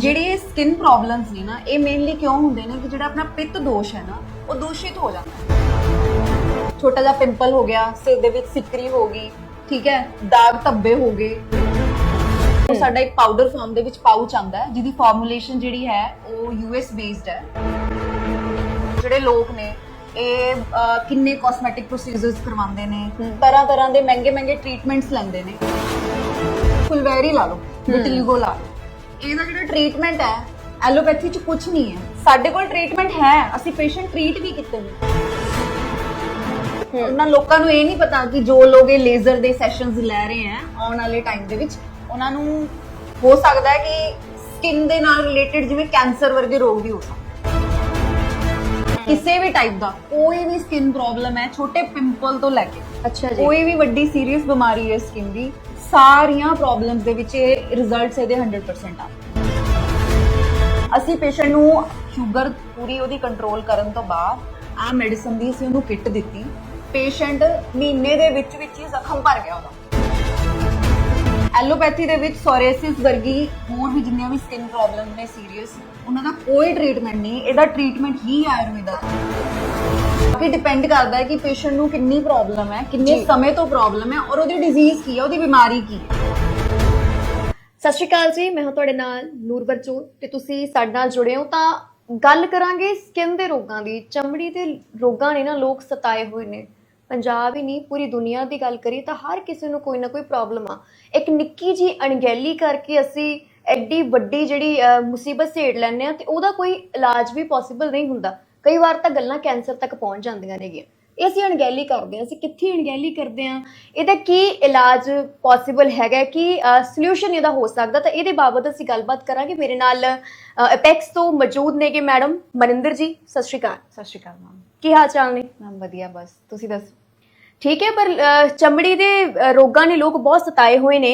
ਜਿਹੜੇ ਇਹ skin problems ਨੇ ਨਾ ਇਹ ਮੇਨਲੀ ਕਿਉਂ ਹੁੰਦੇ ਨੇ ਕਿ ਜਿਹੜਾ ਆਪਣਾ ਪਿੱਤ ਦੋਸ਼ ਹੈ ਨਾ ਉਹ ਦੂਸ਼ਿਤ ਹੋ ਜਾਂਦਾ ਹੈ। ਛੋਟਾ ਜਿਹਾ ਪਿੰਪਲ ਹੋ ਗਿਆ ਸਿਰ ਦੇ ਵਿੱਚ ਸਿਕਰੀ ਹੋ ਗਈ ਠੀਕ ਹੈ ਦਾਗ ਧੱਬੇ ਹੋ ਗਏ। ਉਹ ਸਾਡਾ ਇੱਕ ਪਾਊਡਰ ਫਾਰਮ ਦੇ ਵਿੱਚ ਪਾਊਚ ਆਂਦਾ ਹੈ ਜਿਹਦੀ ਫਾਰਮੂਲੇਸ਼ਨ ਜਿਹੜੀ ਹੈ ਉਹ ਯੂਐਸ ਬੇਸਡ ਹੈ। ਜਿਹੜੇ ਲੋਕ ਨੇ ਇਹ ਅਹ, ਕਿੰਨੇ ਕਾਸਮੈਟਿਕ ਪ੍ਰੋਸੀਜਰਸ ਕਰਵਾਉਂਦੇ ਨੇ ਤਰ੍ਹਾਂ ਤਰ੍ਹਾਂ ਦੇ ਮਹਿੰਗੇ ਮਹਿੰਗੇ ਟ੍ਰੀਟਮੈਂਟਸ ਲੈਂਦੇ ਨੇ। ਫੁਲਵੈਰੀ ਲਾ ਲਓ ਵਿਟਿਲਿਗੋ ਲਾ ਲਓ। ਇਹਦਾ ਜਿਹੜਾ ਟ੍ਰੀਟਮੈਂਟ ਹੈ? ਐਲੋਪੈਥੀ ਚ ਕੁਝ ਨਹੀਂ ਹੈ। ਸਾਡੇ ਕੋਲ ਟ੍ਰੀਟਮੈਂਟ ਹੈ। ਅਸੀਂ ਪੇਸ਼ੈਂਟ ਟ੍ਰੀਟ ਵੀ ਕੀਤੇ ਨੇ। ਉਹਨਾਂ ਲੋਕਾਂ ਨੂੰ ਇਹ ਨਹੀਂ ਪਤਾ ਕਿ ਜੋ ਲੋਕ ਇਹ ਲੇਜ਼ਰ ਦੇ ਸੈਸ਼ਨਸ ਲੈ ਰਹੇ ਹੈ ਆਉਣ ਵਾਲੇ ਟਾਈਮ ਦੇ ਵਿੱਚ ਉਹਨਾਂ ਨੂੰ ਹੋ ਸਕਦਾ ਹੈ ਕਿ ਸਕਿਨ ਦੇ ਨਾਲ ਰਿਲੇਟਡ ਜਿਵੇਂ ਕੈਂਸਰ ਵਰਗੇ ਰੋਗ ਵੀ ਹੋ ਸਕਦੇ ਕਿਸੇ ਵੀ ਟਾਈਪ ਦਾ ਕੋਈ ਵੀ ਸਕਿਨ ਪ੍ਰੋਬਲਮ ਹੈ ਛੋਟੇ ਪਿੰਪਲ ਤੋਂ ਲੈ ਕੇ। ਅੱਛਾ ਜੀ। ਕੋਈ ਵੀ ਵੱਡੀ ਸੀਰੀਅਸ ਬਿਮਾਰੀ ਹੈ ਸਕਿਨ ਦੀ ਸਾਰੀਆਂ ਪ੍ਰੋਬਲਮਸ ਦੇ ਵਿੱਚ ਇਹ ਰਿਜ਼ਲਟਸ ਇਹਦੇ 100% ਆ। ਅਸੀਂ ਪੇਸ਼ੈਂਟ ਨੂੰ ਸ਼ੂਗਰ ਪੂਰੀ ਉਹਦੀ ਕੰਟਰੋਲ ਕਰਨ ਤੋਂ ਬਾਅਦ ਆ ਮੈਡੀਸਨ ਦੀ ਅਸੀਂ ਉਹਨੂੰ ਕਿੱਟ ਦਿੱਤੀ। ਪੇਸ਼ੈਂਟ ਮਹੀਨੇ ਦੇ ਵਿੱਚ ਵਿੱਚ ਹੀ ਜ਼ਖਮ ਭਰ ਗਿਆ ਉਹਦਾ। ਐਲੋਪੈਥੀ ਦੇ ਵਿੱਚ ਸੋਰੇਸਿਸ ਵਰਗੀ ਹੋਰ ਵੀ ਜਿੰਨੀਆਂ ਵੀ ਸਕਿਨ ਪ੍ਰੋਬਲਮ ਨੇ ਸੀਰੀਅਸ ਉਹਨਾਂ ਦਾ ਕੋਈ ਟ੍ਰੀਟਮੈਂਟ ਨਹੀਂ, ਇਹਦਾ ਟ੍ਰੀਟਮੈਂਟ ਹੀ ਆਯੁਰਵੇਦਾ। ਕਿ ਡਿਪੈਂਡ ਕਰਦਾ ਹੈ ਕਿ ਪੇਸ਼ੈਂਟ ਨੂੰ ਕਿੰਨੀ ਪ੍ਰੋਬਲਮ ਹੈ ਕਿੰਨੇ। ਸਮੇਂ ਤੋਂ ਪ੍ਰੋਬਲਮ ਹੈ ਔਰ ਉਹਦੀ ਡਿਜ਼ੀਜ਼ ਕੀ ਹੈ ਉਹਦੀ ਬਿਮਾਰੀ ਕੀ ਹੈ। ਸਤਿ ਸ਼੍ਰੀ ਅਕਾਲ ਜੀ ਮੈਂ ਹਾਂ ਤੁਹਾਡੇ ਨਾਲ ਨੂਰਵਰ ਜੋਤ ਤੇ ਤੁਸੀਂ ਸਾਡੇ ਨਾਲ ਜੁੜੇ ਹੋ ਤਾਂ ਗੱਲ ਕਰਾਂਗੇ ਸਕਿਨ ਦੇ ਰੋਗਾਂ ਦੀ। ਚਮੜੀ ਦੇ ਰੋਗਾਂ ਨੇ ਨਾ ਲੋਕ ਸਤਾਏ ਹੋਏ ਨੇ। ਪੰਜਾਬ ਹੀ ਨਹੀਂ ਪੂਰੀ ਦੁਨੀਆ ਦੀ ਗੱਲ ਕਰੀਏ ਤਾਂ ਹਰ ਕਿਸੇ ਨੂੰ ਕੋਈ ਨਾ ਕੋਈ ਪ੍ਰੋਬਲਮ ਆ। ਇੱਕ ਨਿੱਕੀ ਜੀ ਅਣਗਹਿਲੀ ਕਰਕੇ ਅਸੀਂ ਐਡੀ ਵੱਡੀ ਜਿਹੜੀ ਮੁਸੀਬਤ ਸੇੜ ਲੈਂਦੇ ਆ ਤੇ ਉਹਦਾ ਕੋਈ ਇਲਾਜ ਵੀ ਪੋਸੀਬਲ ਨਹੀਂ ਹੁੰਦਾ। ਕਈ ਵਾਰ ਤਾਂ ਗੱਲਾਂ ਕੈਂਸਰ ਤੱਕ ਪਹੁੰਚ ਜਾਂਦੀਆਂ ਨੇਗੀਆਂ। ਇਹ ਅਸੀਂ ਅਣਗਹਿਲੀ ਕਰਦੇ ਹਾਂ। ਅਸੀਂ ਕਿੱਥੇ ਅਣਗਹਿਲੀ ਕਰਦੇ ਹਾਂ? ਇਹਦਾ ਕੀ ਇਲਾਜ ਪੋਸੀਬਲ ਹੈਗਾ ਕੀ ਸੋਲੂਸ਼ਨ ਇਹਦਾ ਹੋ ਸਕਦਾ ਤਾਂ ਇਹਦੇ ਬਾਬਤ ਅਸੀਂ ਗੱਲਬਾਤ ਕਰਾਂਗੇ। ਮੇਰੇ ਨਾਲ ਅਪੈਕਸ ਤੋਂ ਮੌਜੂਦ ਨੇਗੇ ਮੈਡਮ ਮਨਿੰਦਰ ਜੀ। ਸਤਿ ਸ਼੍ਰੀ ਅਕਾਲ। ਸਤਿ ਸ਼੍ਰੀ ਅਕਾਲ ਮੈਮ। ਕੀ ਹਾਲ ਚਾਲ ਨੇ? ਮੈਮ ਵਧੀਆ ਬਸ। ਤੁਸੀਂ ਦੱਸੋ? ਠੀਕ ਹੈ ਪਰ ਚਮੜੀ ਦੇ ਰੋਗਾਂ ਨੇ ਲੋਕ ਬਹੁਤ ਸਤਾਏ ਹੋਏ ਨੇ।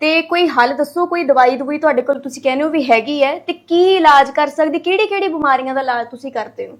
ਤੇ ਕੋਈ ਹੱਲ ਦੱਸੋ ਕੋਈ ਦਵਾਈ ਦਵਾਈ ਤੁਹਾਡੇ ਕੋਲ ਤੁਸੀਂ ਕਹਿੰਦੇ ਹੋ ਵੀ ਹੈਗੀ ਹੈ ਤੇ ਕੀ ਇਲਾਜ ਕਰ ਸਕਦੀ ਕਿਹੜੀ ਕਿਹੜੀ ਬਿਮਾਰੀਆਂ ਦਾ ਇਲਾਜ ਤੁਸੀਂ ਕਰਦੇ ਹੋ?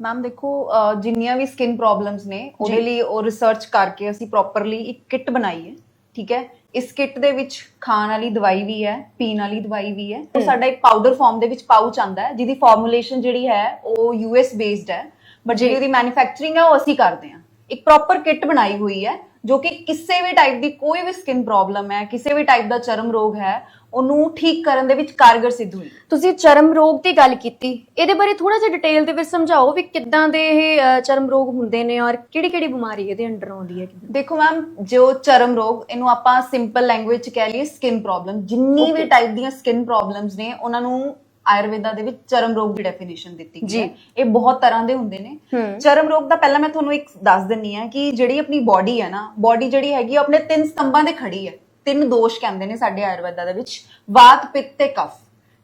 ਮੈਮ ਦੇਖੋ ਅਹ, ਜਿੰਨੀਆਂ ਵੀ ਸਕਿਨ ਪ੍ਰੋਬਲਮਸ ਨੇ ਉਹਦੇ ਲਈ ਉਹ ਰਿਸਰਚ ਕਰਕੇ ਅਸੀਂ ਪ੍ਰੋਪਰਲੀ ਇੱਕ ਕਿੱਟ ਬਣਾਈ ਹੈ ਠੀਕ ਹੈ? ਇਸ ਕਿੱਟ ਦੇ ਵਿੱਚ ਖਾਣ ਵਾਲੀ ਦਵਾਈ ਵੀ ਹੈ ਪੀਣ ਵਾਲੀ ਦਵਾਈ ਵੀ ਹੈ। ਉਹ ਸਾਡਾ ਇੱਕ ਪਾਊਡਰ ਫਾਰਮ ਦੇ ਵਿੱਚ ਪਾਊਚ ਆਂਦਾ ਹੈ ਜਿਹਦੀ ਫਾਰਮੂਲੇਸ਼ਨ ਜਿਹੜੀ ਹੈ ਉਹ ਯੂਐਸ ਬੇਸਡ ਹੈ। ਬਟ ਜਿਹੜੀ ਉਹਦੀ ਮੈਨੂਫੈਕਚਰਿੰਗ ਹੈ ਉਹ ਅਸੀਂ ਕਰਦੇ ਹਾਂ। ਇੱਕ ਪ੍ਰੋਪਰ ਕਿੱਟ ਬਣਾਈ ਹੋਈ ਹੈ ਜੋ ਕਿ ਕਿਸੇ ਵੀ ਟਾਈਪ ਦੀ ਕੋਈ ਵੀ ਸਕਿਨ ਪ੍ਰੋਬਲਮ ਹੈ ਕਿਸੇ ਵੀ ਟਾਈਪ ਦਾ ਚਰਮ ਰੋਗ ਹੈ ਉਹਨੂੰ ਠੀਕ ਕਰਨ ਦੇ ਵਿੱਚ ਕਾਰਗਰ ਸਿੱਧ ਹੋਈ। ਤੁਸੀਂ ਚਰਮ ਰੋਗ ਦੀ ਗੱਲ ਕੀਤੀ ਇਹਦੇ ਬਾਰੇ ਥੋੜਾ ਜਿਹਾ ਡਿਟੇਲ ਦੇ ਵਿੱਚ ਸਮਝਾਓ ਵੀ ਕਿੱਦਾਂ ਦੇ ਇਹ ਚਰਮ ਰੋਗ ਹੁੰਦੇ ਨੇ ਔਰ ਕਿਹੜੀ ਕਿਹੜੀ ਬਿਮਾਰੀ ਇਹਦੇ ਅੰਡਰ ਆਉਂਦੀ ਹੈ ਦੇਖੋ ਮੈਮ ਜੋ ਚਰਮ ਰੋਗ ਇਹਨੂੰ ਆਪਾਂ ਸਿੰਪਲ ਲੈਂਗੁਏਜ ਚ ਕਹਿ ਲਈਏ ਸਕਿਨ ਪ੍ਰੋਬਲਮ ਜਿੰਨੀ ਵੀ Okay. ਟਾਈਪ ਦੀਆਂ ਸਕਿਨ ਪ੍ਰੋਬਲਮਸ ਨੇ ਉਹਨਾਂ ਨੂੰ ਆਯੁਰਵੇਦਾ ਦੇ ਵਿੱਚ ਚਰਮ ਰੋਗ ਦੀ ਡੈਫੀਨੇਸ਼ਨ ਦਿੱਤੀ ਗਈ। ਹੈ। ਇਹ ਬਹੁਤ ਤਰ੍ਹਾਂ ਦੇ ਹੁੰਦੇ ਨੇ। ਚਰਮ ਰੋਗ ਦਾ ਪਹਿਲਾਂ ਮੈਂ ਤੁਹਾਨੂੰ ਇੱਕ ਦੱਸ ਦਿੰਨੀ ਆ ਕਿ ਜਿਹੜੀ ਆਪਣੀ ਬਾਡੀ ਹੈ ਨਾ ਬਾਡੀ ਜਿਹੜੀ ਹੈਗੀ ਆਪਣੇ ਤਿੰਨ ਸਤੰਭਾਂ ਦੇ ਖੜੀ ਹੈ। ਤਿੰਨ ਦੋਸ਼ ਕਹਿੰਦੇ ਨੇ ਸਾਡੇ ਆਯੁਰਵੇਦਾ ਦੇ ਵਿੱਚ। ਵਾਤ ਪਿੱਤ ਤੇ ਕਫ।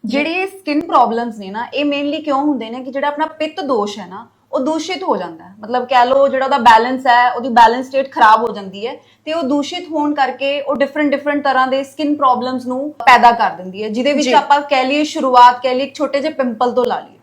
ਜਿਹੜੇ ਸਕਿਨ ਪ੍ਰੋਬਲਮਸ ਨੇ ਨਾ ਇਹ ਮੇਨਲੀ ਕਿਉਂ ਹੁੰਦੇ ਨੇ ਕਿ ਜਿਹੜਾ ਆਪਣਾ ਪਿੱਤ ਦੋਸ਼ ਹੈ ਨਾ ਉਹ ਦੂਸ਼ਿਤ ਹੋ ਜਾਂਦਾ ਹੈ। ਮਤਲਬ ਕਹਿ ਲਓ ਜਿਹੜਾ ਉਹਦਾ ਬੈਲੈਂਸ ਹੈ ਉਹਦੀ ਬੈਲੈਂਸ ਸਟੇਟ ਖਰਾਬ ਹੋ ਜਾਂਦੀ ਹੈ ਤੇ ਉਹ ਦੂਸ਼ਿਤ ਹੋਣ ਕਰਕੇ ਉਹ ਡਿਫਰੈਂਟ ਡਿਫਰੈਂਟ ਤਰ੍ਹਾਂ ਦੇ ਸਕਿਨ ਪ੍ਰੋਬਲਮਸ ਨੂੰ ਪੈਦਾ ਕਰ ਦਿੰਦੀ ਹੈ ਜਿਹਦੇ ਵਿੱਚ। ਆਪਾਂ ਕਹਿ ਲਈਏ ਸ਼ੁਰੂਆਤ ਕਹਿ ਲਈਏ ਇੱਕ ਛੋਟੇ ਜਿਹੇ ਪਿੰਪਲ ਤੋਂ ਲਾ ਲਈਏ।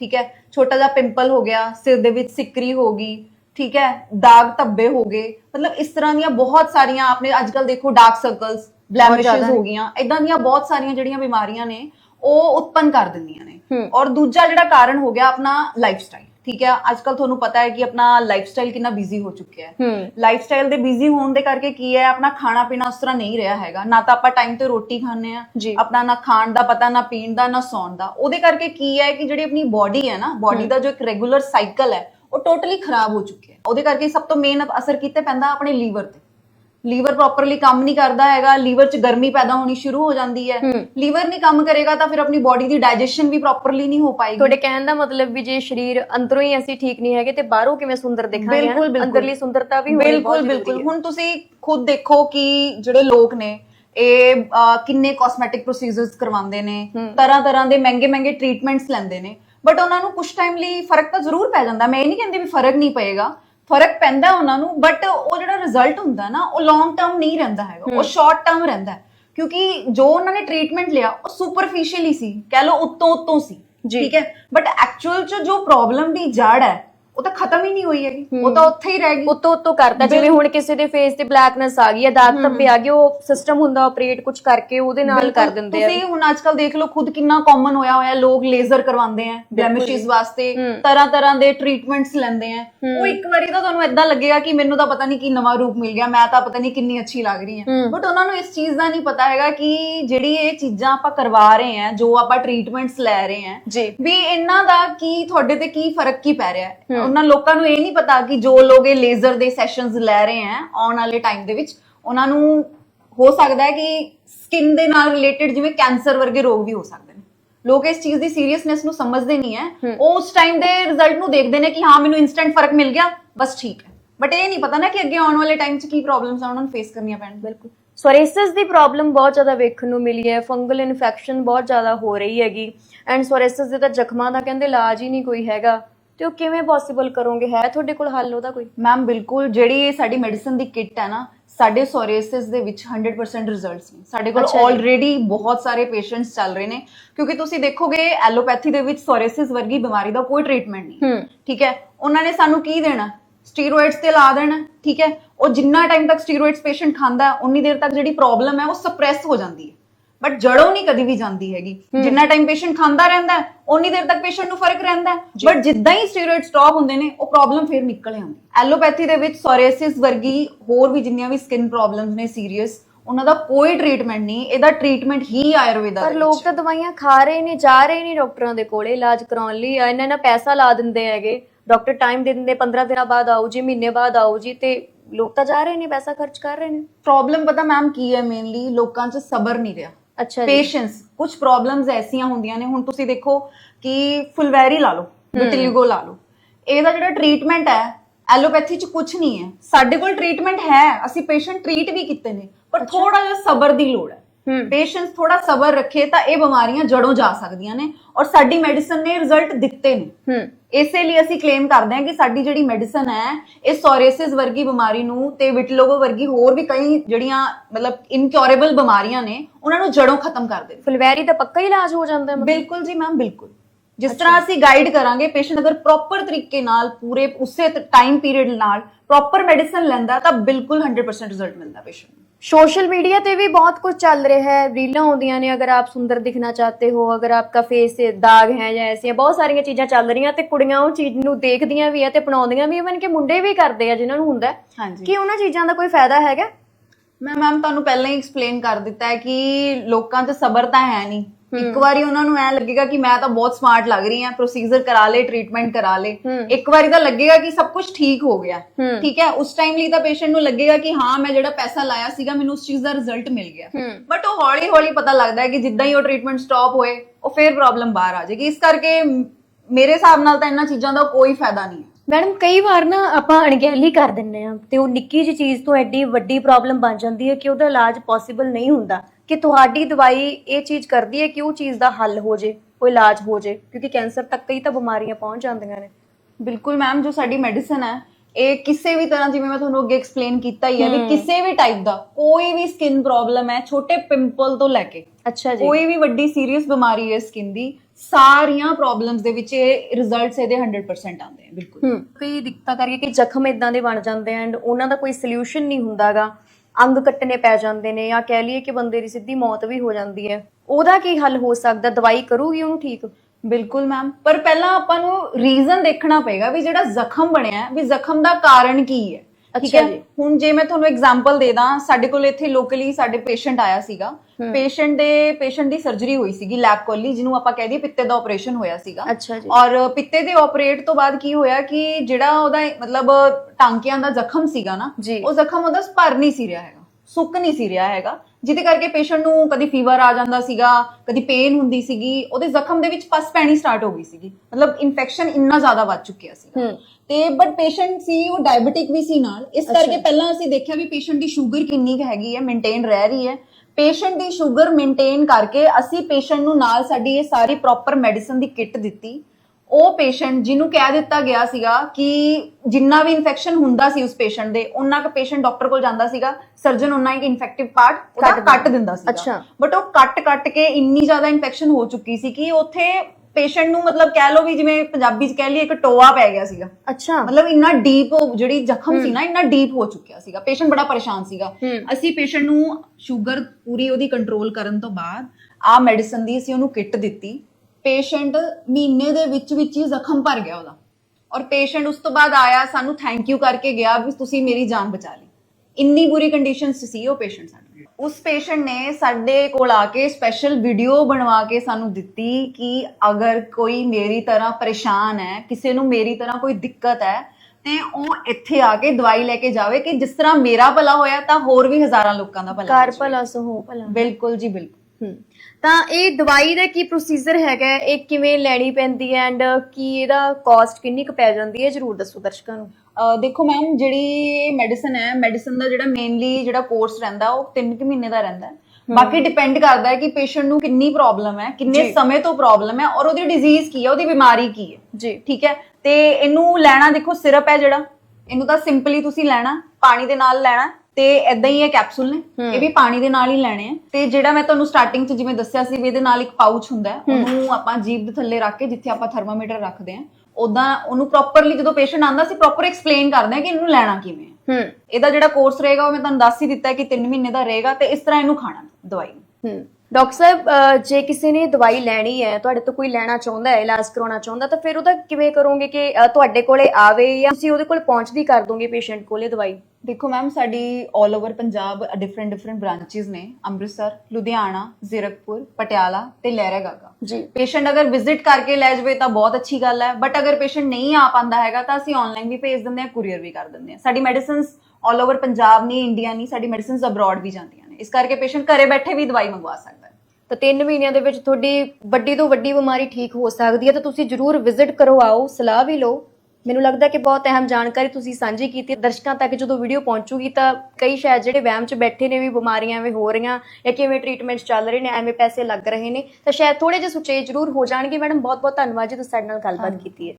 ਠੀਕ ਹੈ? ਛੋਟਾ ਜਿਹਾ ਪਿੰਪਲ ਹੋ ਗਿਆ ਸਿਰ ਦੇ ਵਿੱਚ ਸਿਕਰੀ ਹੋ ਗਈ ਠੀਕ ਹੈ? ਦਾਗ ਧੱਬੇ ਹੋ ਗਏ। ਮਤਲਬ ਇਸ ਤਰ੍ਹਾਂ ਦੀਆਂ ਬਹੁਤ ਸਾਰੀਆਂ ਆਪਨੇ ਅੱਜ ਕੱਲ ਦੇਖੋ ਡਾਰਕ ਸਰਕਲਸ ਬਲੈਮਿਸ਼ਸ ਹੋ। ਗਈਆਂ ਇਦਾਂ ਦੀਆਂ ਬਹੁਤ ਸਾਰੀਆਂ ਜਿਹੜੀਆਂ ਬਿਮਾਰੀਆਂ ਨੇ ਉਹ ਉਤਪੰਨ ਕਰ ਦਿੰਦੀਆਂ ਨੇ। ਔਰ ਦੂਜਾ ਜਿਹੜਾ ਕਾਰਨ ਹੋ ਗਿਆ ਆਪਣਾ ਲਾਈਫਸਟਾਈਲ ਠੀਕ ਹੈ ਅੱਜ ਕੱਲ ਤੁਹਾਨੂੰ ਪਤਾ ਹੈ ਕਿ ਆਪਣਾ ਲਾਈਫਸਟਾਈਲ ਕਿੰਨਾ ਬਿਜ਼ੀ ਹੋ ਚੁੱਕਿਆ ਹੈ। ਲਾਈਫਸਟਾਈਲ ਦੇ ਬਿਜ਼ੀ ਹੋਣ ਦੇ ਕਰਕੇ ਕੀ ਹੈ ਆਪਣਾ ਖਾਣਾ ਪੀਣਾ ਉਸ ਤਰ੍ਹਾਂ ਨਹੀਂ ਰਿਹਾ ਹੈਗਾ। ਨਾ ਤਾਂ ਆਪਾਂ ਟਾਈਮ ਤੇ ਰੋਟੀ ਖਾਂਦੇ ਆ। ਆਪਣਾ ਨਾ ਖਾਣ ਦਾ ਪਤਾ ਨਾ ਪੀਣ ਦਾ ਨਾ ਸੌਣ ਦਾ। ਉਹਦੇ ਕਰਕੇ ਕੀ ਹੈ ਕਿ ਜਿਹੜੀ ਆਪਣੀ ਬਾਡੀ ਹੈ ਨਾ ਬਾਡੀ ਦਾ ਜੋ ਇੱਕ ਰੈਗੂਲਰ ਸਾਈਕਲ ਹੈ ਉਹ ਟੋਟਲੀ ਖਰਾਬ ਹੋ ਚੁੱਕਿਆ ਹੈ। ਉਹਦੇ ਕਰਕੇ ਸਭ ਤੋਂ ਮੇਨ ਅਸਰ ਕਿਤੇ ਪੈਂਦਾ ਆਪਣੇ ਲੀਵਰ ਤੇ। ਲੀਵਰ ਪ੍ਰੋਪਰਲੀ ਕੰਮ ਨਹੀਂ ਕਰਦਾ ਹੈਗਾ ਲੀਵਰ 'ਚ ਗਰਮੀ ਪੈਦਾ ਹੋਣੀ ਸ਼ੁਰੂ ਹੋ ਜਾਂਦੀ ਹੈ। ਲੀਵਰ ਨਹੀਂ ਕੰਮ ਕਰੇਗਾ ਤਾਂ ਫਿਰ ਆਪਣੀ ਬਾਡੀ ਦੀ ਡਾਈਜੈਸ਼ਨ ਵੀ ਪ੍ਰੋਪਰਲੀ ਨਹੀਂ ਹੋ ਪਾਏਗੀ ਤੁਹਾਡੇ ਕਹਿਣ ਦਾ ਮਤਲਬ ਵੀ ਜੇ ਸਰੀਰ ਅੰਦਰੋਂ ਹੀ ਅਸੀਂ ਠੀਕ ਨਹੀਂ ਹੈਗੇ ਤੇ ਬਾਹਰੋਂ ਕਿਵੇਂ ਸੁੰਦਰ ਦਿਖਾਂਗੇ ਬਿਲਕੁਲ, ਹਨਾ? ਅੰਦਰਲੀ ਸੁੰਦਰਤਾ ਵੀ ਹੋਣੀ ਬਹੁਤ ਬਿਲਕੁਲ ਬਿਲਕੁਲ। ਹੁਣ ਤੁਸੀਂ ਖੁਦ ਦੇਖੋ ਕਿ ਜਿਹੜੇ ਲੋਕ ਨੇ ਇਹ ਕਿੰਨੇ ਕਾਸਮੈਟਿਕ ਪ੍ਰੋਸੀਜਰਸ ਕਰਵਾਉਂਦੇ ਨੇ। ਤਰ੍ਹਾਂ ਤਰ੍ਹਾਂ ਦੇ ਮਹਿੰਗੇ ਮਹਿੰਗੇ ਟ੍ਰੀਟਮੈਂਟਸ ਲੈਂਦੇ ਨੇ ਬਟ ਉਹਨਾਂ ਨੂੰ ਕੁਝ ਟਾਈਮ ਲਈ ਫ਼ਰਕ ਤਾਂ ਜ਼ਰੂਰ ਪੈ ਜਾਂਦਾ ਮੈਂ ਇਹ ਨਹੀਂ ਕਹਿੰਦੀ ਵੀ ਫ਼ਰਕ ਨਹੀਂ ਪਏਗਾ ਫ਼ਰਕ ਪੈਂਦਾ ਉਹਨਾਂ ਨੂੰ ਬਟ ਉਹ ਜਿਹੜਾ ਰਿਜ਼ਲਟ ਹੁੰਦਾ ਨਾ ਉਹ ਲੌਂਗ ਟਰਮ ਨਹੀਂ ਰਹਿੰਦਾ ਹੈਗਾ ਉਹ ਸ਼ਾਰਟ ਟਰਮ ਰਹਿੰਦਾ। ਕਿਉਂਕਿ ਜੋ ਉਹਨਾਂ ਨੇ ਟ੍ਰੀਟਮੈਂਟ ਲਿਆ ਉਹ ਸੁਪਰਫੀਸ਼ੀਅਲੀ ਸੀ ਕਹਿ ਲਓ ਉੱਤੋਂ ਉੱਤੋਂ ਸੀ। ਠੀਕ ਹੈ ਬਟ ਐਕਚੁਅਲ ਚ ਜੋ ਪ੍ਰੋਬਲਮ ਦੀ ਜੜ ਹੈ ਉਹ ਤਾਂ ਖਤਮ ਹੀ ਨਹੀਂ ਹੋਈ ਹੈਗੀ। ਉਹ ਤਾਂ ਉੱਥੇ ਹੀ ਰਹਿ ਗਈ। ਉਤੋਂ ਉਤੋਂ ਕਰਤਾ ਜਿਵੇਂ ਹੁਣ ਕਿਸੇ ਦੇ ਫੇਸ ਤੇ ਬਲੈਕਨੈਸ ਆ ਗਈ ਹੈ। ਦਾਗ ਧੱਬੇ ਆ ਗਏ ਉਹ ਸਿਸਟਮ ਹੁੰਦਾ ਆਪਰੇਟ ਕੁਝ ਕਰਕੇ ਉਹਦੇ ਨਾਲ ਕਰ ਦਿੰਦੇ ਆ। ਤੁਸੀਂ ਹੁਣ ਅੱਜਕੱਲ ਦੇਖ ਲਓ ਖੁਦ ਕਿੰਨਾ ਕਾਮਨ ਹੋਇਆ ਹੋਇਆ ਲੋਕ ਲੇਜ਼ਰ ਕਰਵਾਉਂਦੇ ਆ ਬਲੈਮਿਸ਼ਸ ਵਾਸਤੇ ਤਰ੍ਹਾਂ ਤਰ੍ਹਾਂ ਦੇ ਟ੍ਰੀਟਮੈਂਟਸ ਲੈਂਦੇ ਆ। ਉਹ ਇੱਕ ਵਾਰੀ ਤਾਂ ਤੁਹਾਨੂੰ ਇਦਾਂ ਲੱਗੇਗਾ ਕਿ ਮੈਨੂੰ ਤਾਂ ਪਤਾ ਨਹੀਂ ਕੀ ਨਵਾਂ ਰੂਪ ਮਿਲ ਗਿਆ ਮੈਂ ਤਾਂ ਪਤਾ ਨਹੀਂ ਕਿੰਨੀ ਅੱਛੀ ਲੱਗ ਰਹੀ ਹਾਂ। ਬਟ ਉਹਨਾਂ ਨੂੰ ਇਸ ਚੀਜ਼ ਦਾ ਨਹੀਂ ਪਤਾ ਹੈਗਾ ਕਿ ਜਿਹੜੀ ਇਹ ਚੀਜ਼ਾਂ ਆਪਾਂ ਕਰਵਾ ਰਹੇ ਆ ਜੋ ਆਪਾਂ ਟ੍ਰੀਟਮੈਂਟਸ ਲੈ ਰਹੇ ਆ ਵੀ ਇਹਨਾਂ ਦਾ ਕੀ ਤੁਹਾਡੇ ਤੇ ਕੀ ਫ਼ਰਕ ਕੀ ਪੈ ਰਿਹਾ ਹੈ। ਉਹਨਾਂ ਲੋਕਾਂ ਨੂੰ ਇਹ ਨਹੀਂ ਪਤਾ ਕਿ ਜੋ ਲੋਕ ਇਹ ਲੇਜ਼ਰ ਦੇ ਸੈਸ਼ਨਸ ਲੈ ਰਹੇ ਆ ਆਉਣ ਵਾਲੇ ਟਾਈਮ ਦੇ ਵਿੱਚ ਉਹਨਾਂ ਨੂੰ ਹੋ ਸਕਦਾ ਹੈ ਕਿ ਸਕਿਨ ਦੇ ਨਾਲ ਰਿਲੇਟਡ ਜਿਵੇਂ ਕੈਂਸਰ ਵਰਗੇ ਰੋਗ ਵੀ ਹੋ ਸਕਦੇ ਨੇ। ਲੋਕ ਇਸ ਚੀਜ਼ ਦੀ ਸੀਰੀਅਸਨੈਸ ਨੂੰ ਸਮਝਦੇ ਨਹੀਂ ਹੈ। ਉਹ ਉਸ ਟਾਈਮ ਦੇ ਰਿਜ਼ਲਟ ਨੂੰ ਦੇਖਦੇ ਨੇ ਕਿ ਹਾਂ ਮੈਨੂੰ ਇਨਸਟੈਂਟ ਫ਼ਰਕ ਮਿਲ ਗਿਆ ਬਸ ਠੀਕ ਹੈ। ਬਟ ਇਹ ਨਹੀਂ ਪਤਾ ਨਾ ਕਿ ਅੱਗੇ ਆਉਣ ਵਾਲੇ ਟਾਈਮ 'ਚ ਕੀ ਪ੍ਰੋਬਲਮਸ ਆ ਉਹਨਾਂ ਨੂੰ ਫੇਸ ਕਰਨੀਆਂ ਪੈਣ। ਬਿਲਕੁਲ। ਸੋਰੇਸਿਸ ਦੀ ਪ੍ਰੋਬਲਮ ਬਹੁਤ ਜ਼ਿਆਦਾ ਵੇਖਣ ਨੂੰ ਮਿਲੀ ਹੈ। ਫੰਗਲ ਇਨਫੈਕਸ਼ਨ ਬਹੁਤ ਜ਼ਿਆਦਾ ਹੋ ਰਹੀ ਹੈਗੀ। ਐਂਡ ਸੋਰੇਸਿਸ ਦੇ ਤਾਂ ਜ਼ਖਮਾਂ ਦਾ ਕਹਿੰਦੇ ਇਲਾਜ ਹੀ ਨਹੀਂ ਕੋਈ ਹੈਗਾ। ਤੇ ਉਹ ਕਿਵੇਂ ਪੋਸੀਬਲ ਕਰੋਗੇ? ਹੈ ਤੁਹਾਡੇ ਕੋਲ ਹੱਲ ਉਹਦਾ ਕੋਈ? ਮੈਮ ਬਿਲਕੁਲ ਜਿਹੜੀ ਇਹ ਸਾਡੀ ਮੈਡੀਸਨ ਦੀ ਕਿੱਟ ਹੈ ਨਾ ਸਾਡੇ ਸੋਰੀਅਸਿਸ ਦੇ ਵਿੱਚ 100% ਰਿਜ਼ਲਟਸ ਨੇ। ਸਾਡੇ ਕੋਲ। ਆਲਰੇਡੀ ਬਹੁਤ ਸਾਰੇ ਪੇਸ਼ੈਂਟਸ ਚੱਲ ਰਹੇ ਨੇ ਕਿਉਂਕਿ ਤੁਸੀਂ ਦੇਖੋਗੇ ਐਲੋਪੈਥੀ ਦੇ ਵਿੱਚ ਸੋਰੀਅਸਿਸ ਵਰਗੀ ਬਿਮਾਰੀ ਦਾ ਕੋਈ ਟ੍ਰੀਟਮੈਂਟ ਨਹੀਂ। ਠੀਕ ਹੈ? ਉਹਨਾਂ ਨੇ ਸਾਨੂੰ ਕੀ ਦੇਣਾ? ਸਟੀਰੋਇਡਸ ਤੇ ਲਾ ਦੇਣਾ ਠੀਕ ਹੈ? ਉਹ ਜਿੰਨਾ ਟਾਈਮ ਤੱਕ ਸਟੀਰੋਇਡਸ ਪੇਸ਼ੈਂਟ ਖਾਂਦਾ ਉਨੀ ਦੇਰ ਤੱਕ ਜਿਹੜੀ ਪ੍ਰੋਬਲਮ ਹੈ ਉਹ ਸਪਰੈਸ ਹੋ ਜਾਂਦੀ ਹੈ। ਬਟ ਜੜੋਂ ਨਹੀਂ ਕਦੀ ਵੀ ਜਾਂਦੀ ਹੈਗੀ। ਜਿੰਨਾ ਟਾਈਮ ਪੇਸ਼ੈਂਟ ਖਾਂਦਾ ਰਹਿੰਦਾ ਉਨੀ ਦੇਰ ਤੱਕ ਪੇਸ਼ੈਂਟ ਨੂੰ ਫ਼ਰਕ ਰਹਿੰਦਾ ਬਟ ਜਿੱਦਾਂ ਹੀ ਸਟੀਰੋਇਡ ਸਟਾਪ ਹੁੰਦੇ ਨੇ ਉਹ ਪ੍ਰੋਬਲਮ ਫਿਰ ਨਿਕਲ ਆਉਂਦੀ ਐਲੋਪੈਥੀ ਦੇ ਵਿੱਚ ਸੋਰੀਅਸਿਸ ਵਰਗੀ ਹੋਰ ਵੀ ਜਿੰਨੀਆਂ ਵੀ ਸਕਿਨ ਪ੍ਰੋਬਲਮਸ ਨੇ ਸੀਰੀਅਸ ਉਹਨਾਂ ਦਾ ਕੋਈ ਟ੍ਰੀਟਮੈਂਟ ਨਹੀਂ। ਇਹਦਾ ਟ੍ਰੀਟਮੈਂਟ ਹੀ ਆਯੁਰਵੇਦਾ ਪਰ ਲੋਕ ਤਾਂ ਦਵਾਈਆਂ ਖਾ ਰਹੇ ਨੇ ਜਾ ਰਹੇ ਨੇ ਡਾਕਟਰਾਂ ਦੇ ਕੋਲੇ ਇਲਾਜ ਕਰਾਉਣ ਲਈ। ਇਹਨਾਂ ਨਾਲ ਪੈਸਾ ਲਾ ਦਿੰਦੇ ਹੈਗੇ। ਡਾਕਟਰ ਟਾਈਮ ਦੇ ਦਿੰਦੇ 15 ਦਿਨਾਂ ਬਾਅਦ ਆਓ ਜੀ ਮਹੀਨੇ ਬਾਅਦ ਆਓ ਜੀ ਤੇ ਲੋਕ ਤਾਂ ਜਾ ਰਹੇ ਨੇ ਪੈਸਾ ਖਰਚ ਕਰ ਰਹੇ ਨੇ। ਪ੍ਰੋਬਲਮ ਪਤਾ ਮੈਮ ਕੀ ਹੈ ਮੇਨਲੀ ਲੋਕਾਂ 'ਚ ਸਬਰ ਨਹੀਂ ਰਿਹਾ। ਅੱਛਾ ਜੀ। ਪੇਸ਼ੈਂਸ ਕੁਝ ਪ੍ਰੋਬਲਮਸ ਐਸੀਆਂ ਹੁੰਦੀਆਂ ਨੇ ਹੁਣ ਤੁਸੀਂ ਦੇਖੋ ਕਿ ਫੁਲਵੈਰੀ ਲਾ ਲਓ ਵਿਟਿਲਿਗੋ ਲਾ ਲਓ। ਇਹਦਾ ਜਿਹੜਾ ਟ੍ਰੀਟਮੈਂਟ ਹੈ ਐਲੋਪੈਥੀ 'ਚ ਕੁਝ ਨਹੀਂ ਹੈ। ਸਾਡੇ ਕੋਲ ਟ੍ਰੀਟਮੈਂਟ ਹੈ ਅਸੀਂ ਪੇਸ਼ੈਂਟ ਟ੍ਰੀਟ ਵੀ ਕੀਤੇ ਨੇ ਪਰ ਥੋੜਾ ਜਿਹਾ ਸਬਰ ਦੀ ਲੋੜ ਹੈ। ਹੂੰ। ਪੇਸ਼ੈਂਸ ਥੋੜਾ ਸਬਰ ਰੱਖੇ ਤਾਂ ਇਹ ਬਿਮਾਰੀਆਂ ਜੜੋਂ ਜਾ ਸਕਦੀਆਂ ਨੇ ਔਰ ਸਾਡੀ ਮੈਡੀਸਨ ਨੇ ਰਿਜ਼ਲਟ ਦਿੱਤੇ ਨੇ। ਹੂੰ। ਇਸੇ ਲਈ ਅਸੀਂ ਕਲੇਮ ਕਰਦੇ ਹਾਂ ਕਿ ਸਾਡੀ ਜਿਹੜੀ ਮੈਡੀਸਨ ਹੈ ਇਹ ਸੋਰੀਅਸਿਸ ਵਰਗੀ ਬਿਮਾਰੀ ਨੂੰ ਤੇ ਵਿਟਲੋਗੋ ਵਰਗੀ ਹੋਰ ਵੀ ਕਈ ਜਿਹੜੀਆਂ ਮਤਲਬ ਇਨਕਿਉਰੇਬਲ ਬਿਮਾਰੀਆਂ ਨੇ ਉਹਨਾਂ ਨੂੰ ਜੜੋਂ ਖਤਮ ਕਰ ਦੇ ਫੁਲਵੈਰੀ ਦਾ ਪੱਕਾ ਇਲਾਜ ਹੋ ਜਾਂਦਾ ਹੈ? ਬਿਲਕੁਲ ਜੀ ਮੈਮ ਬਿਲਕੁਲ। ਜਿਸ ਤਰ੍ਹਾਂ ਅਸੀਂ ਗਾਈਡ ਕਰਾਂਗੇ ਪੇਸ਼ੈਂਟ ਅਗਰ ਪ੍ਰੋਪਰ ਤਰੀਕੇ ਨਾਲ ਪੂਰੇ ਉਸੇ ਟਾਈਮ ਪੀਰੀਅਡ ਨਾਲ ਪ੍ਰੋਪਰ ਮੈਡੀਸਨ ਲੈਂਦਾ ਤਾਂ ਬਿਲਕੁਲ 100% ਰਿਜ਼ਲਟ ਮਿਲਦਾ ਪੇਸ਼ੈਂਟ ਨੂੰ। सोशल मीडिया पे भी बहुत कुछ चल रहा है रीला होंदियां ने अगर आप सुंदर दिखना चाहते हो अगर आपका फेस से दाग है ਜਾਂ ਐਸੀਆਂ ਬਹੁਤ ਸਾਰੀਆਂ ਚੀਜ਼ਾਂ ਚੱਲ ਰਹੀਆਂ ਤੇ ਕੁੜੀਆਂ ਉਹ ਚੀਜ਼ ਨੂੰ ਦੇਖਦੀਆਂ ਵੀ ਆ ਤੇ ਅਪਣਾਉਂਦੀਆਂ ਵੀ ਇਵਨ ਕਿ ਮੁੰਡੇ ਵੀ ਕਰਦੇ ਆ ਜਿਨ੍ਹਾਂ ਨੂੰ ਹੁੰਦਾ ਹੈ। ਹਾਂਜੀ ਕੀ ਉਹਨਾਂ ਚੀਜ਼ਾਂ ਦਾ ਕੋਈ ਫਾਇਦਾ ਹੈਗਾ ਮੈਂ ਮੈਮ ਤੁਹਾਨੂੰ ਪਹਿਲਾਂ ਹੀ ਐਕਸਪਲੇਨ ਕਰ ਦਿੱਤਾ ਹੈ ਕਿ ਲੋਕਾਂ 'ਚ ਸਬਰ ਤਾਂ ਹੈ ਨਹੀਂ ਇੱਕ ਵਾਰੀ ਉਹਨਾਂ ਨੂੰ ਐ ਲੱਗੇਗਾ ਕਿ ਮੈਂ ਤਾਂ ਬਹੁਤ ਸਮਾਰਟ ਲੱਗ ਰਹੀ ਹਾਂ ਪ੍ਰੋਸੀਜਰ ਕਰਾ ਲੇ ਟ੍ਰੀਟਮੈਂਟ ਕਰਾ ਲੇ। ਇੱਕ ਵਾਰੀ ਤਾਂ ਲੱਗੇਗਾ ਕਿ ਸਭ ਕੁਝ ਠੀਕ ਹੋ ਗਿਆ। ਠੀਕ ਹੈ ਉਸ ਟਾਈਮ ਲਈ ਤਾਂ ਪੇਸ਼ੈਂਟ ਨੂੰ ਲੱਗੇਗਾ ਕਿ ਹਾਂ ਮੈਂ ਜਿਹੜਾ ਪੈਸਾ ਲਾਇਆ ਸੀਗਾ ਮੈਨੂੰ ਉਸ ਚੀਜ਼ ਦਾ ਰਿਜ਼ਲਟ ਮਿਲ ਗਿਆ। ਬਟ ਉਹ ਹੌਲੀ ਹੌਲੀ ਪਤਾ ਲੱਗਦਾ ਹੈ ਕਿ ਜਿੱਦਾਂ ਹੀ ਉਹ ਟ੍ਰੀਟਮੈਂਟ ਸਟਾਪ ਹੋਏ ਉਹ ਫਿਰ ਪ੍ਰੋਬਲਮ ਬਾਹਰ ਆ ਜਾਏਗੀ। ਇਸ ਕਰਕੇ ਮੇਰੇ ਹਿਸਾਬ ਨਾਲ ਤਾਂ ਇਹਨਾਂ ਚੀਜ਼ਾਂ ਦਾ ਕੋਈ ਫਾਇਦਾ ਨਹੀਂ ਹੈ। ਮੈਡਮ ਕਈ ਵਾਰ ਨਾ ਆਪਾਂ ਅਣਗਹਿਲੀ ਕਰ ਦਿੰਨੇ ਆ ਤੇ ਉਹ ਨਿੱਕੀ ਜਿਹੀ ਚੀਜ਼ ਤੋਂ ਐਡੀ ਵੱਡੀ ਪ੍ਰੋਬਲਮ ਬਣ ਜਾਂਦੀ ਹੈ ਕਿ ਉਹਦਾ ਇਲਾਜ ਪੋਸੀਬਲ ਨਹੀਂ ਹੁੰਦਾ। ਕਿ ਤੁਹਾਡੀ ਦਵਾਈ ਇਹ ਚੀਜ਼ ਕਰਦੀ ਹੈ ਕਿ ਉਹ ਚੀਜ਼ ਦਾ ਹੱਲ ਹੋ ਜੇ ਕੋਈ ਇਲਾਜ ਹੋ ਜੇ ਕਿਉਂਕਿ ਕੈਂਸਰ ਤੱਕ ਕਈ ਤਾਂ ਬਿਮਾਰੀਆਂ ਪਹੁੰਚ ਜਾਂਦੀਆਂ ਨੇ। ਬਿਲਕੁਲ ਮੈਮ ਜੋ ਸਾਡੀ ਮੈਡੀਸਨ ਹੈ ਇਹ ਕਿਸੇ ਵੀ ਤਰ੍ਹਾਂ ਜਿਵੇਂ ਮੈਂ ਤੁਹਾਨੂੰ ਅੱਗੇ ਐਕਸਪਲੇਨ ਕੀਤਾ ਹੀ ਹੈ ਵੀ ਕਿਸੇ ਵੀ ਟਾਈਪ ਦਾ ਕੋਈ ਵੀ ਸਕਿਨ ਪ੍ਰੋਬਲਮ ਹੈ ਛੋਟੇ ਪਿੰਪਲ ਤੋਂ ਲੈ ਕੇ ਅੱਛਾ ਜੀ। ਕੋਈ ਵੀ ਵੱਡੀ ਸੀਰੀਅਸ ਬਿਮਾਰੀ ਹੈ ਸਕਿਨ ਦੀ ਸਾਰੀਆਂ ਪ੍ਰੋਬਲਮਸ ਦੇ ਵਿੱਚ ਇਹ ਰਿਜ਼ਲਟਸ ਇਹਦੇ 100% ਆਉਂਦੇ ਆ ਬਿਲਕੁਲ। ਹੂੰ। ਕਈ ਦਿੱਕਤਾਂ ਕਰਕੇ ਕਿ ਜ਼ਖਮ ਇਦਾਂ ਦੇ ਬਣ ਜਾਂਦੇ ਐਂਡ ਉਹਨਾਂ ਦਾ ਕੋਈ ਸੋਲੂਸ਼ਨ ਨਹੀਂ ਹੁੰਦਾਗਾ। ਅੰਗ ਕੱਟਣੇ ਪੈ ਜਾਂਦੇ ਨੇ ਜਾਂ ਕਹਿ ਲਈਏ ਕਿ ਬੰਦੇ ਦੀ ਸਿੱਧੀ ਮੌਤ ਵੀ ਹੋ ਜਾਂਦੀ ਹੈ। ਉਹਦਾ ਕੀ ਹੱਲ ਹੋ ਸਕਦਾ? ਦਵਾਈ ਕਰੂਗੀ ਉਹਨੂੰ ਠੀਕ? ਬਿਲਕੁਲ ਮੈਮ। ਪਰ ਪਹਿਲਾਂ ਆਪਾਂ ਨੂੰ ਰੀਜ਼ਨ ਦੇਖਣਾ ਪਏਗਾ ਵੀ ਜਿਹੜਾ ਜ਼ਖਮ ਬਣਿਆ ਹੈ, ਵੀ ਜ਼ਖਮ ਦਾ ਕਾਰਨ ਕੀ ਹੈ। ਠੀਕ ਹੈ। ਹੁਣ ਜੇ ਮੈਂ ਤੁਹਾਨੂੰ ਐਗਜ਼ਾਮਪਲ ਦੇ ਦਾਂ ਸਾਡੇ ਕੋਲ ਇੱਥੇ ਲੋਕਲੀ ਸਾਡੇ ਪੇਸ਼ੈਂਟ ਆਇਆ ਸੀਗਾ। ਪੇਸ਼ੈਂਟ ਦੇ ਪੇਸ਼ੈਂਟ ਦੀ ਸਰਜਰੀ ਹੋਈ ਸੀਗੀ ਲੈਬ ਕੋਲੀ ਜਿਹਨੂੰ ਆਪਾਂ ਕਹਿ ਦਈਏ ਪਿੱਤੇ ਦਾ ਆਪਰੇਸ਼ਨ ਹੋਇਆ ਸੀਗਾ। ਔਰ ਪਿੱਤੇ ਦੇ ਆਪਰੇਟ ਤੋਂ ਬਾਅਦ ਕੀ ਹੋਇਆ ਕਿ ਜਿਹੜਾ ਉਹਦਾ ਮਤਲਬ ਟਾਂਕਿਆਂ ਦਾ ਜ਼ਖਮ ਸੀਗਾ ਨਾ। ਉਹ ਜ਼ਖਮ ਉਹਦਾ ਭਰ ਨਹੀਂ ਸੀ ਰਿਹਾ ਹੈਗਾ ਸੁੱਕ ਨਹੀਂ ਸੀ ਰਿਹਾ ਹੈਗਾ। ਜਿਹਦੇ ਕਰਕੇ ਪੇਸ਼ੈਂਟ ਨੂੰ ਕਦੀ ਫੀਵਰ ਆ ਜਾਂਦਾ ਸੀਗਾ ਕਦੀ ਪੇਨ ਹੁੰਦੀ ਸੀਗੀ ਉਹਦੇ ਜ਼ਖਮ ਦੇ ਵਿੱਚ ਪਸ ਪੈਣੀ ਸਟਾਰਟ ਹੋ ਗਈ ਸੀਗੀ। ਮਤਲਬ ਇਨਫੈਕਸ਼ਨ ਇੰਨਾ ਜ਼ਿਆਦਾ ਵੱਧ ਚੁੱਕਿਆ ਸੀਗਾ। ਹੂੰ। ਤੇ ਬਟ ਪੇਸ਼ੈਂਟ ਸੀ ਉਹ ਡਾਇਬੀਟਿਕ ਵੀ ਸੀ ਨਾਲ। ਇਸ ਕਰਕੇ ਪਹਿਲਾਂ ਅਸੀਂ ਦੇਖਿਆ ਵੀ ਪੇਸ਼ੈਂਟ ਦੀ ਸ਼ੂਗਰ ਕਿੰਨੀ ਕੁ ਹੈਗੀ ਹੈ ਮੇਨਟੇਨ ਰਹਿ ਰਹੀ ਹੈ। ਪੇਸ਼ੈਂਟ ਦੀ ਸ਼ੂਗਰ ਮੇਨਟੇਨ ਕਰਕੇ ਅਸੀਂ ਪੇਸ਼ੈਂਟ ਨੂੰ ਨਾਲ ਸਾਡੀ ਇਹ ਸਾਰੀ ਪ੍ਰੋਪਰ ਮੈਡੀਸਨ ਦੀ ਕਿੱਟ ਦਿੱਤੀ। ਉਹ ਪੇਸ਼ੈਂਟ ਜਿਹਨੂੰ ਕਹਿ ਦਿੱਤਾ ਗਿਆ ਸੀਗਾ ਕਿ ਜਿੰਨਾ ਵੀ ਇਨਫੈਕਸ਼ਨ ਹੁੰਦਾ ਸੀ ਉਸ ਪੇਸ਼ੈਂਟ ਦੇ ਉਹਨਾਂ ਕੁ ਪੇਸ਼ੈਂਟ ਡਾਕਟਰ ਕੋਲ ਜਾਂਦਾ ਸੀਗਾ ਸਰਜਨ ਉਹਨਾਂ ਇੱਕ ਇਨਫੈਕਟਿਵ ਪਾਰਟ ਉਹਦਾ ਕੱਟ ਦਿੰਦਾ। ਸੀਗਾ। ਬਟ ਉਹ ਕੱਟ ਕੱਟ ਕੇ ਇੰਨੀ ਜ਼ਿਆਦਾ ਇਨਫੈਕਸ਼ਨ ਹੋ ਚੁੱਕੀ ਸੀ ਕਿ ਉੱਥੇ ਪੇਸ਼ੈਂਟ ਨੂੰ ਮਤਲਬ ਕਹਿ ਲਓ ਵੀ ਜਿਵੇਂ ਪੰਜਾਬੀ ਚ ਕਹਿ ਲਈਏ ਇੱਕ ਟੋਆ ਪੈ ਗਿਆ ਸੀਗਾ। ਅੱਛਾ। ਮਤਲਬ ਇੰਨਾ ਡੀਪ ਜਿਹੜੀ ਜ਼ਖਮ ਸੀ ਨਾ ਇੰਨਾ ਡੀਪ ਹੋ ਚੁੱਕਿਆ ਸੀਗਾ। ਪੇਸ਼ੈਂਟ ਬੜਾ ਪਰੇਸ਼ਾਨ ਸੀਗਾ। ਅਸੀਂ ਪੇਸ਼ੈਂਟ ਨੂੰ ਸ਼ੂਗਰ ਪੂਰੀ ਉਹਦੀ ਕੰਟਰੋਲ ਕਰਨ ਤੋਂ ਬਾਅਦ ਆ ਮੈਡੀਸਨ ਦੀ ਅਸੀਂ ਉਹਨੂੰ ਕਿੱਟ ਦਿੱਤੀ। ਪੇਸ਼ੈਂਟ ਮਹੀਨੇ ਦੇ ਵਿੱਚ ਵਿੱਚ ਹੀ ਜ਼ਖਮ ਭਰ ਗਿਆ ਉਹਦਾ। ਔਰ ਪੇਸ਼ੈਂਟ ਉਸ ਤੋਂ ਬਾਅਦ ਆਇਆ ਸਾਨੂੰ ਥੈਂਕ ਯੂ ਕਰਕੇ ਗਿਆ ਵੀ ਤੁਸੀਂ ਮੇਰੀ ਜਾਨ ਬਚਾ ਲਈ। ਇੰਨੀ ਬੁਰੀ ਕੰਡੀਸ਼ਨ ਸੀ ਉਹ ਪੇਸ਼ੈਂਟ ਸਾਡਾ ਉਸ ਪੇਸ਼ੈਂਟ ਨੇ ਸਾਡੇ ਕੋਲ ਆ ਕੇ ਸਪੈਸ਼ਲ ਵੀਡੀਓ ਬਣਵਾ ਕੇ ਸਾਨੂੰ ਦਿੱਤੀ ਕਿ ਅਗਰ ਕੋਈ ਮੇਰੀ ਤਰ੍ਹਾਂ ਪਰੇਸ਼ਾਨ ਹੈ ਕਿਸੇ ਨੂੰ ਮੇਰੀ ਤਰ੍ਹਾਂ ਕੋਈ ਦਿੱਕਤ ਹੈ ਤੇ ਉਹ ਇੱਥੇ ਆ ਕੇ ਦਵਾਈ ਲੈ ਕੇ ਜਾਵੇ ਕਿ ਜਿਸ ਤਰ੍ਹਾਂ ਮੇਰਾ ਭਲਾ ਹੋਇਆ ਤਾਂ ਹੋਰ ਵੀ ਹਜ਼ਾਰਾਂ ਲੋਕਾਂ ਦਾ ਭਲਾ ਹੋ ਘਰ। ਭਲਾ ਸੋ ਭਲਾ। ਬਿਲਕੁਲ ਜੀ ਬਿਲਕੁਲ। ਹਮ, ਤਾਂ ਇਹ ਦਵਾਈ ਦਾ ਕੀ ਪ੍ਰੋਸੀਜਰ ਹੈਗਾ? ਇਹ ਕਿਵੇਂ ਲੈਣੀ ਪੈਂਦੀ ਹੈ ਐਂਡ ਕੀ ਇਹਦਾ ਕਾਸਟ ਕਿੰਨੀ ਕੁ ਪੈ ਜਾਂਦੀ ਹੈ? ਜਰੂਰ ਦੱਸੋ ਦਰਸ਼ਕਾਂ ਨੂੰ। ਦੇਖੋ ਮੈਮ ਜਿਹੜੀ ਮੈਡੀਸਨ ਹੈ ਮੈਡੀਸਨ ਦਾ ਜਿਹੜਾ ਮੇਨਲੀ ਜਿਹੜਾ ਕੋਰਸ ਰਹਿੰਦਾ ਉਹ 3 ਕੁ ਮਹੀਨੇ ਦਾ ਰਹਿੰਦਾ ਬਾਕੀ ਡਿਪੈਂਡ ਕਰਦਾ ਹੈ ਕਿ ਪੇਸ਼ੈਂਟ ਨੂੰ ਕਿੰਨੀ ਪ੍ਰੋਬਲਮ ਹੈ ਕਿੰਨੇ। ਸਮੇਂ ਤੋਂ ਪ੍ਰੋਬਲਮ ਹੈ ਔਰ ਉਹਦੀ ਡਿਜ਼ੀਜ਼ ਕੀ ਹੈ ਉਹਦੀ ਬਿਮਾਰੀ ਕੀ ਹੈ। ਜੀ। ਠੀਕ ਹੈ? ਤੇ ਇਹਨੂੰ ਲੈਣਾ ਦੇਖੋ ਸਿਰਪ ਹੈ ਜਿਹੜਾ। ਇਹਨੂੰ ਤਾਂ ਸਿੰਪਲੀ ਤੁਸੀਂ ਲੈਣਾ ਪਾਣੀ ਦੇ ਨਾਲ ਲੈਣਾ। ਤੇ ਐਦਾਂ ਹੀ ਇਹ ਕੈਪਸੂਲ ਨੇ। ਇਹ ਵੀ ਪਾਣੀ ਦੇ ਨਾਲ ਹੀ ਲੈਣੇ ਆ। ਤੇ ਜਿਹੜਾ ਮੈਂ ਤੁਹਾਨੂੰ ਸਟਾਰਟਿੰਗ 'ਚ ਜਿਵੇਂ ਦੱਸਿਆ ਸੀ ਵੀ ਇਹਦੇ ਨਾਲ ਇੱਕ ਪਾਊਚ ਹੁੰਦਾ ਹੈ ਉਹਨੂੰ ਆਪਾਂ ਜੀਭ ਦੇ ਥੱਲੇ ਰੱਖ ਕੇ ਜਿੱਥੇ ਆਪਾਂ ਥਰਮਾਮੀਟਰ ਰੱਖਦੇ ਆ ਉਦਾਂ ਉਹਨੂੰ ਪ੍ਰੋਪਰਲੀ ਜਦੋਂ ਪੇਸ਼ੈਂਟ ਆਂਦਾ ਸੀ ਪ੍ਰੋਪਰ ਐਕਸਪਲੇਨ ਕਰਦੇ ਆ ਕਿ ਇਹਨੂੰ ਲੈਣਾ ਕਿਵੇਂ ਹੈ ਹੂੰ। ਇਹਦਾ ਜਿਹੜਾ ਕੋਰਸ ਰਹੇਗਾ ਉਹ ਮੈਂ ਤੁਹਾਨੂੰ ਦੱਸ ਹੀ ਦਿੱਤਾ ਹੈ ਕਿ 3 ਮਹੀਨੇ ਦਾ ਰਹੇਗਾ ਤੇ ਇਸ ਤਰ੍ਹਾਂ ਇਹਨੂੰ ਖਾਣਾ ਦਵਾਈ ਹਮ ਡਾਕਟਰ ਸਾਹਿਬ ਅਹ, ਜੇ ਕਿਸੇ ਨੇ ਦਵਾਈ ਲੈਣੀ ਹੈ ਤੁਹਾਡੇ ਤੋਂ ਕੋਈ ਲੈਣਾ ਚਾਹੁੰਦਾ ਹੈ ਇਲਾਜ ਕਰਾਉਣਾ ਚਾਹੁੰਦਾ ਤਾਂ ਫਿਰ ਉਹਦਾ ਕਿਵੇਂ ਕਰੋਗੇ ਕਿ ਅਹ, ਤੁਹਾਡੇ ਕੋਲੇ ਆਵੇ ਜਾਂ ਤੁਸੀਂ ਉਹਦੇ ਕੋਲ ਪਹੁੰਚਦੀ ਕਰ ਦੋਗੇ ਪੇਸ਼ੈਂਟ ਕੋਲੇ ਦਵਾਈ? ਦੇਖੋ ਮੈਮ ਸਾਡੀ 올 over Punjab different different branches ਨੇ। ਅੰਮ੍ਰਿਤਸਰ ਲੁਧਿਆਣਾ ਜ਼ੀਰਕਪੁਰ ਪਟਿਆਲਾ ਤੇ ਲਹਿਰਾਗਾਗਾ ਜੀ। ਪੇਸ਼ੈਂਟ ਅਗਰ ਵਿਜ਼ਿਟ ਕਰਕੇ ਲੈ ਜਾਵੇ ਤਾਂ ਬਹੁਤ ਅੱਛੀ ਗੱਲ ਹੈ ਬਟ ਅਗਰ ਪੇਸ਼ੈਂਟ ਨਹੀਂ ਆ ਪਾਉਂਦਾ ਹੈਗਾ ਤਾਂ ਅਸੀਂ ਆਨਲਾਈਨ ਵੀ ਭੇਜ ਦਿੰਦੇ ਹਾਂ ਕੁਰੀਅਰ ਵੀ ਕਰ ਦਿੰਦੇ ਹਾਂ। ਸਾਡੀ ਮੈਡੀਸਿਨਸ 올 ਓਵਰ ਪੰਜਾਬ ਨਹੀਂ ਇੰਡੀਆ ਨਹੀਂ ਸਾਡੀ ਮੈਡੀਸਿਨਸ ਅਬਰੋਡ ਵੀ ਜਾਂਦੀਆਂ ਨੇ। ਇਸ ਕਰਕੇ ਪੇਸ਼ੈਂਟ ਘਰੇ ਬੈਠੇ ਵੀ ਦਵਾਈ ਮੰਗਵਾ ਸਕਦਾ ਹੈ। ਤਾਂ 3 ਮਹੀਨਿਆਂ ਦੇ ਵਿੱਚ ਤੁਹਾਡੀ ਵੱਡੀ ਤੋਂ ਵੱਡੀ ਬਿਮਾਰੀ ਠੀਕ ਹੋ ਸਕਦੀ ਹੈ ਤਾਂ ਤੁਸੀਂ ਜਰੂਰ ਵਿਜ਼ਿਟ ਕਰੋ ਆਓ ਸਲਾਹ ਵੀ ਲਓ। ਮੈਨੂੰ ਲੱਗਦਾ ਕਿ ਬਹੁਤ ਅਹਿਮ ਜਾਣਕਾਰੀ ਤੁਸੀਂ ਸਾਂਝੀ ਕੀਤੀ। ਦਰਸ਼ਕਾਂ ਤੱਕ ਜਦੋਂ ਵੀਡੀਓ ਪਹੁੰਚੂਗੀ ਤਾਂ ਕਈ ਸ਼ਾਇਦ ਜਿਹੜੇ ਵਹਿਮ 'ਚ ਬੈਠੇ ਨੇ ਵੀ ਬਿਮਾਰੀਆਂ ਐਵੇਂ ਹੋ ਰਹੀਆਂ ਜਾਂ ਕਿਵੇਂ ਟ੍ਰੀਟਮੈਂਟ ਚੱਲ ਰਹੇ ਨੇ ਐਵੇਂ ਪੈਸੇ ਲੱਗ ਰਹੇ ਨੇ ਤਾਂ ਸ਼ਾਇਦ ਥੋੜੇ ਜਿਹਾ ਸੁਚੇਤ ਜਰੂਰ ਹੋ ਜਾਣਗੇ। ਮੈਡਮ ਬਹੁਤ ਬਹੁਤ ਧੰਨਵਾਦ ਜੀ ਤੁਸੀਂ ਸਾਡੇ ਨਾਲ ਗੱਲਬਾਤ ਕੀਤੀ ਹੈ।